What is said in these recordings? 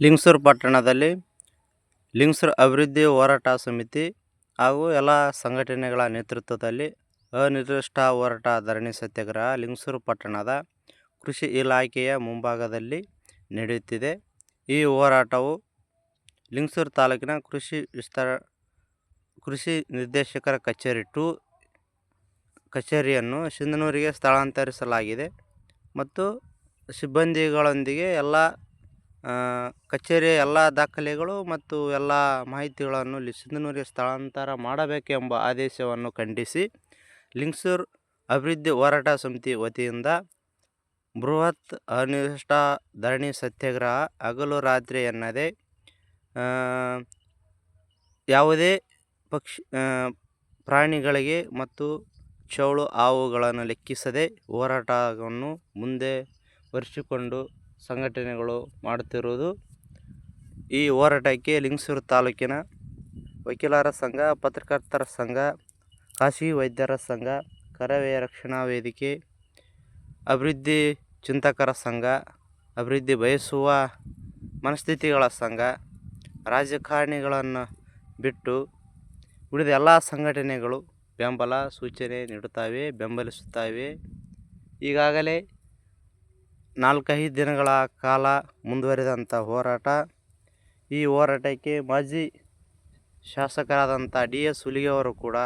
ಲಿಂಗಸೂರು ಪಟ್ಟಣದಲ್ಲಿ ಲಿಂಗಸೂರು ಅಭಿವೃದ್ಧಿ ಹೋರಾಟ ಸಮಿತಿ ಹಾಗೂ ಎಲ್ಲ ಸಂಘಟನೆಗಳ ನೇತೃತ್ವದಲ್ಲಿ ಅನಿರ್ದಿಷ್ಟ ಹೋರಾಟ ಧರಣಿ ಸತ್ಯಾಗ್ರಹ ಲಿಂಗಸೂರು ಪಟ್ಟಣದ ಕೃಷಿ ಇಲಾಖೆಯ ಮುಂಭಾಗದಲ್ಲಿ ನಡೆಯುತ್ತಿದೆ. ಈ ಹೋರಾಟವು ಲಿಂಗಸೂರು ತಾಲೂಕಿನ ಕೃಷಿ ವಿಸ್ತಾರ ಕೃಷಿ ನಿರ್ದೇಶಕರ ಕಚೇರಿ ಟು ಕಚೇರಿಯನ್ನು ಸಿಂಧನೂರಿಗೆ ಸ್ಥಳಾಂತರಿಸಲಾಗಿದೆ ಮತ್ತು ಸಿಬ್ಬಂದಿಗಳೊಂದಿಗೆ ಎಲ್ಲ ಕಚೇರಿಯ ಎಲ್ಲ ದಾಖಲೆಗಳು ಮತ್ತು ಎಲ್ಲ ಮಾಹಿತಿಗಳನ್ನು ಇಲ್ಲಿ ಸಿಂಧನೂರಿಗೆ ಸ್ಥಳಾಂತರ ಮಾಡಬೇಕೆಂಬ ಆದೇಶವನ್ನು ಖಂಡಿಸಿ ಲಿಂಗ್ಸೂರ್ ಅಭಿವೃದ್ಧಿ ಹೋರಾಟ ಸಮಿತಿ ವತಿಯಿಂದ ಬೃಹತ್ ಅನಿರ್ದಿಷ್ಟ ಧರಣಿ ಸತ್ಯಾಗ್ರಹ ಹಗಲು ರಾತ್ರಿ ಎನ್ನದೆ ಯಾವುದೇ ಪಕ್ಷಿ ಪ್ರಾಣಿಗಳಿಗೆ ಮತ್ತು ಚೌಳು ಹಾವುಗಳನ್ನು ಲೆಕ್ಕಿಸದೆ ಹೋರಾಟವನ್ನು ಮುಂದೆ ವರಿಸಿಕೊಂಡು ಸಂಘಟನೆಗಳು ಮಾಡುತ್ತಿರುವುದು ಈ ಹೋರಾಟಕ್ಕೆ ಲಿಂಗಸೂರು ತಾಲೂಕಿನ ವಕೀಲರ ಸಂಘ, ಪತ್ರಕರ್ತರ ಸಂಘ, ಖಾಸಗಿ ವೈದ್ಯರ ಸಂಘ, ಕರವೇ ರಕ್ಷಣಾ ವೇದಿಕೆ, ಅಭಿವೃದ್ಧಿ ಚಿಂತಕರ ಸಂಘ, ಅಭಿವೃದ್ಧಿ ಬಯಸುವ ಮನಸ್ಥಿತಿಗಳ ಸಂಘ, ರಾಜಕಾರಣಿಗಳನ್ನು ಬಿಟ್ಟು ಉಳಿದ ಎಲ್ಲ ಸಂಘಟನೆಗಳು ಬೆಂಬಲ ಸೂಚನೆ ನೀಡುತ್ತವೆ, ಬೆಂಬಲಿಸುತ್ತವೆ. ಈಗಾಗಲೇ ನಾಲ್ಕೈದು ದಿನಗಳ ಕಾಲ ಮುಂದುವರಿದಂಥ ಹೋರಾಟ. ಈ ಹೋರಾಟಕ್ಕೆ ಮಾಜಿ ಶಾಸಕರಾದಂಥ ಡಿ ಎಸ್ ಹುಲಿಗೆಯವರು ಕೂಡ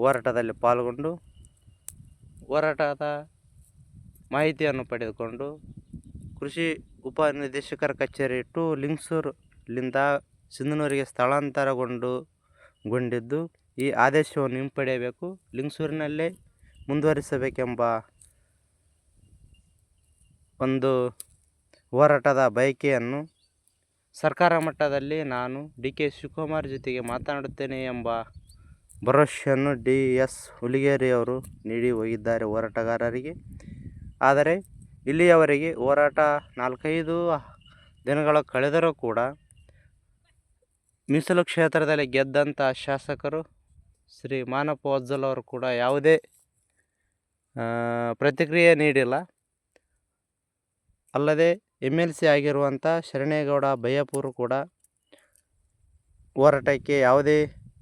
ಹೋರಾಟದಲ್ಲಿ ಪಾಲ್ಗೊಂಡು, ಹೋರಾಟದ ಮಾಹಿತಿಯನ್ನು ಪಡೆದುಕೊಂಡು ಕೃಷಿ ಉಪನಿರ್ದೇಶಕರ ಕಚೇರಿ ಟು ಲಿಂಗ್ಸೂರ್ಲಿಂದ ಸಿಂಧನೂರಿಗೆ ಸ್ಥಳಾಂತರಗೊಂಡು ಗೊಂಡಿದ್ದು ಈ ಆದೇಶವನ್ನು ಹಿಂಪಡೆಯಬೇಕು, ಲಿಂಗ್ಸೂರಿನಲ್ಲೇ ಮುಂದುವರಿಸಬೇಕೆಂಬ ಒಂದು ಹೋರಾಟದ ಬಯಕೆಯನ್ನು ಸರ್ಕಾರ ಮಟ್ಟದಲ್ಲಿ ನಾನು ಡಿ ಕೆ ಶಿವಕುಮಾರ್ ಜೊತೆಗೆ ಮಾತನಾಡುತ್ತೇನೆ ಎಂಬ ಭರವಸೆಯನ್ನು ಡಿ ಎಸ್ ಹುಲಿಗೇರಿಯವರು ನೀಡಿ ಹೋಗಿದ್ದಾರೆ ಹೋರಾಟಗಾರರಿಗೆ. ಆದರೆ ಇಲ್ಲಿಯವರೆಗೆ ಹೋರಾಟ ನಾಲ್ಕೈದು ದಿನಗಳು ಕಳೆದರೂ ಕೂಡ ಮೀಸಲು ಕ್ಷೇತ್ರದಲ್ಲಿ ಗೆದ್ದಂಥ ಶಾಸಕರು ಶ್ರೀ ಮಾನಪ್ಪ ವಜ್ಜಲ್ ಅವರು ಕೂಡ ಯಾವುದೇ ಪ್ರತಿಕ್ರಿಯೆ ನೀಡಿಲ್ಲ. ಅಲ್ಲದೆ ಎಂ ಎಲ್ ಸಿ ಆಗಿರುವಂಥ ಶರಣೇಗೌಡ ಬಯ್ಯಾಪುರು ಕೂಡ ಹೋರಾಟಕ್ಕೆ ಯಾವುದೇ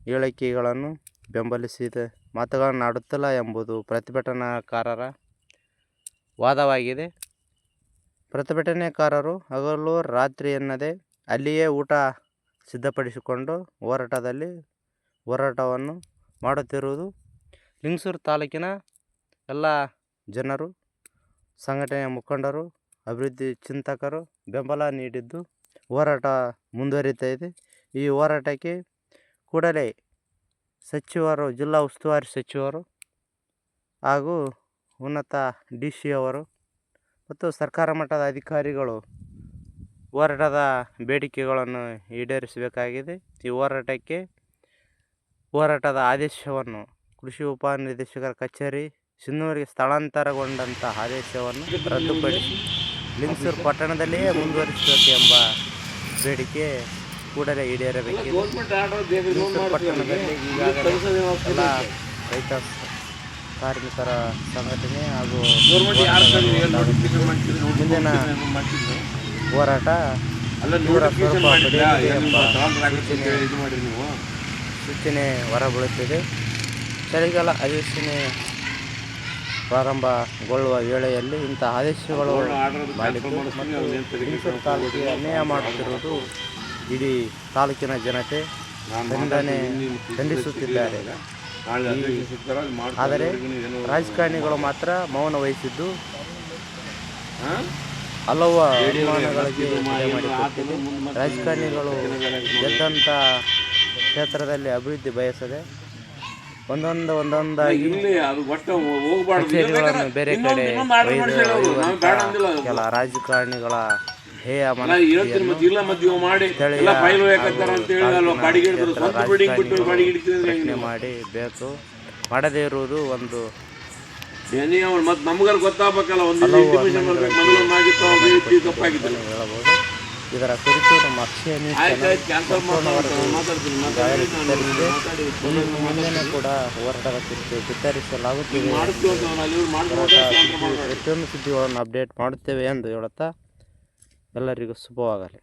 ಹೇಳಿಕೆಗಳನ್ನು ಬೆಂಬಲಿಸಿದ ಮಾತುಗಳನ್ನು ಆಡುತ್ತಿಲ್ಲ ಎಂಬುದು ಪ್ರತಿಭಟನಾಕಾರರ ವಾದವಾಗಿದೆ. ಪ್ರತಿಭಟನೆಕಾರರು ಹಗಲು ರಾತ್ರಿ ಎನ್ನದೆ ಅಲ್ಲಿಯೇ ಊಟ ಸಿದ್ಧಪಡಿಸಿಕೊಂಡು ಹೋರಾಟದಲ್ಲಿ ಹೋರಾಟವನ್ನು ಮಾಡುತ್ತಿರುವುದು ಲಿಂಗಸೂರು ತಾಲೂಕಿನ ಎಲ್ಲ ಜನರು, ಸಂಘಟನೆಯ ಮುಖಂಡರು ಅಭಿವೃದ್ಧಿ ಚಿಂತಕರು ಬೆಂಬಲ ನೀಡಿದ್ದು ಹೋರಾಟ ಮುಂದುವರಿತಾ ಇದೆ. ಈ ಹೋರಾಟಕ್ಕೆ ಕೂಡಲೇ ಸಚಿವರು, ಜಿಲ್ಲಾ ಉಸ್ತುವಾರಿ ಸಚಿವರು ಹಾಗೂ ಉನ್ನತ ಡಿ ಸಿ ಅವರು ಮತ್ತು ಸರ್ಕಾರ ಮಟ್ಟದ ಅಧಿಕಾರಿಗಳು ಹೋರಾಟದ ಬೇಡಿಕೆಗಳನ್ನು ಈಡೇರಿಸಬೇಕಾಗಿದೆ. ಈ ಹೋರಾಟಕ್ಕೆ ಹೋರಾಟದ ಆದೇಶವನ್ನು ಕೃಷಿ ಉಪನಿರ್ದೇಶಕರ ಕಚೇರಿ ಸಿನ್ನೂರಿಗೆ ಸ್ಥಳಾಂತರಗೊಂಡಂತಹ ಆದೇಶವನ್ನು ರದ್ದುಪಡಿಸಿ ಲಿಂಗಸೂರು ಪಟ್ಟಣದಲ್ಲಿಯೇ ಮುಂದುವರಿಸಬೇಕು ಎಂಬ ಬೇಡಿಕೆ ಕೂಡಲೇ ಈಡೇರಬೇಕಿದೆ ಲಿಂಗಸೂರು ಪಟ್ಟಣದಲ್ಲಿ ಈಗಾಗಲೇ ಎಲ್ಲ ರೈತ ಕಾರ್ಮಿಕರ ಸಂಘಟನೆ ಹಾಗೂ ಮುಂದಿನ ಹೋರಾಟ ಸೂಚನೆ ಹೊರಬೀಳುತ್ತಿದೆ. ಚಳಿಗಾಲ ಅಧಿವೇಶನ ಪ್ರಾರಂಭಗೊಳ್ಳುವ ವೇಳೆಯಲ್ಲಿ ಇಂಥ ಆದೇಶಗಳು ಲಿಂಗಸೂರು ತಾಲೂಕಿಗೆ ಅನ್ಯಾಯ ಮಾಡುತ್ತಿರುವುದು ಇಡೀ ತಾಲೂಕಿನ ಜನತೆ ಖಂಡನೆ ಖಂಡಿಸುತ್ತಿದ್ದಾರೆ. ಆದರೆ ರಾಜಕಾರಣಿಗಳು ಮಾತ್ರ ಮೌನ ವಹಿಸಿದ್ದು ಹಲವು ರಾಜಕಾರಣಿಗಳು ಗೆದ್ದಂಥ ಕ್ಷೇತ್ರದಲ್ಲಿ ಅಭಿವೃದ್ಧಿ ಬಯಸದೆ ಒಂದೊಂದು ಒಂದೊಂದಾಗಿ. ಕಚೇರಿಗಳನ್ನು ಬೇರೆ ಕಡೆ ಕೆಲ ರಾಜಕಾರಣಿಗಳ ಹೇಯ ಪ್ರಶ್ನೆ ಮಾಡಿ ಬೇಕು. ಮಾಡದೇ ಇರುವುದು ಒಂದು ಮತ್ತೆ ನಮ್ಗಲ್ಲಿ ಗೊತ್ತಾಗಬೇಕಲ್ಲ ಒಂದು ಇಂಟಿಮೇಷನ್ ಬರ್ಬೇಕು ತಪ್ಪಾಗಿದ್ದಲ್ಲ ಹೇಳಬಹುದು ಇದರ ಕುರಿತು ನಮ್ಮ ಅಕ್ಷಯ ಮುಂದಿನ ಕೂಡ ಹೋರಾಟದ ಕುರಿತು ಬಿತ್ತರಿಸಲಾಗುತ್ತಿದೆ ಪ್ರತಿಯೊಂದು ಸುದ್ದಿಗಳನ್ನು ಅಪ್ಡೇಟ್ ಮಾಡುತ್ತೇವೆ ಎಂದು ಹೇಳುತ್ತಾ ಎಲ್ಲರಿಗೂ ಶುಭವಾಗಲಿ.